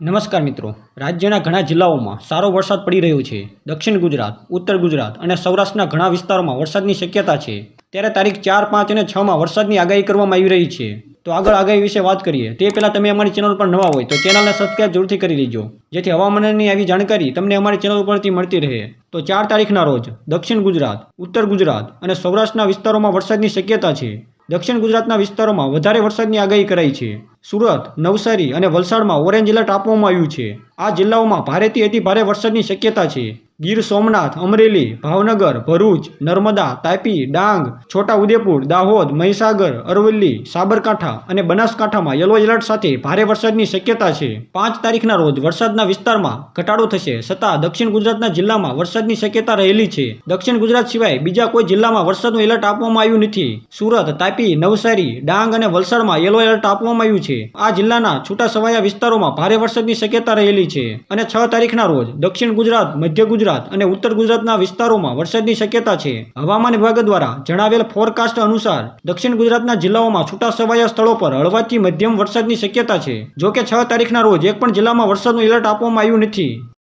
નમસ્કાર મિત્રો. રાજ્યના ઘણા જિલ્લાઓમાં સારો વરસાદ પડી રહ્યો છે. દક્ષિણ ગુજરાત, ઉત્તર ગુજરાત અને સૌરાષ્ટ્રના ઘણા વિસ્તારોમાં વરસાદની શક્યતા છે. ત્યારે તારીખ ચાર, પાંચ અને છમાં વરસાદની આગાહી કરવામાં આવી રહી છે. તો આગળ આગાહી વિશે વાત કરીએ. તે પહેલાં તમે અમારી ચેનલ પર નવા હોય તો ચેનલને સબસ્ક્રાઇબ જરૂરથી કરી લેજો. જેથી હવામાનની આવી જાણકારી તમને અમારી ચેનલ ઉપરથી મળતી રહે. તો ચાર તારીખના રોજ દક્ષિણ ગુજરાત, ઉત્તર ગુજરાત અને સૌરાષ્ટ્રના વિસ્તારોમાં વરસાદની શક્યતા છે. દક્ષિણ ગુજરાતના વિસ્તારોમાં વધારે વરસાદની આગાહી કરાઈ છે. સુરત, નવસારી અને વલસાડમાં ઓરેન્જ એલર્ટ આપવામાં આવ્યું છે. આ જિલ્લાઓમાં ભારેથી અતિ ભારે વરસાદની શક્યતા છે. ગીર સોમનાથ, અમરેલી, ભાવનગર, ભરૂચ, નર્મદા, તાપી, ડાંગ છોટા ઉદેપુર દાહોદ, મહીસાગર, અરવલ્લી, સાબરકાંઠા અને બનાસકાંઠામાં યલો એલર્ટ સાથે ભારે વરસાદની શક્યતા છે. પાંચ તારીખના રોજ વરસાદના વિસ્તારમાં ઘટાડો થશે, છતાં દક્ષિણ ગુજરાતના જિલ્લામાં વરસાદની શક્યતા રહેલી છે. દક્ષિણ ગુજરાત સિવાય બીજા કોઈ જિલ્લામાં વરસાદનું એલર્ટ આપવામાં આવ્યું નથી. સુરત, તાપી, નવસારી, ડાંગ અને વલસાડમાં યલો એલર્ટ આપવામાં આવ્યું છે. આ જિલ્લાના છૂટા છવાયા વિસ્તારોમાં ભારે વરસાદની શક્યતા રહેલી છે. અને છ તારીખના રોજ દક્ષિણ ગુજરાત, મધ્ય ગુજરાત અને ઉત્તર ગુજરાતના વિસ્તારોમાં વરસાદની શક્યતા છે. હવામાન વિભાગ દ્વારા જણાવેલ ફોરકાસ્ટ અનુસાર દક્ષિણ ગુજરાતના જિલ્લાઓમાં છૂટા છવાયા સ્થળો પર હળવાથી મધ્યમ વરસાદની શક્યતા છે. જો કે છ તારીખના રોજ એક પણ જિલ્લામાં વરસાદનું એલર્ટ આપવામાં આવ્યું નથી.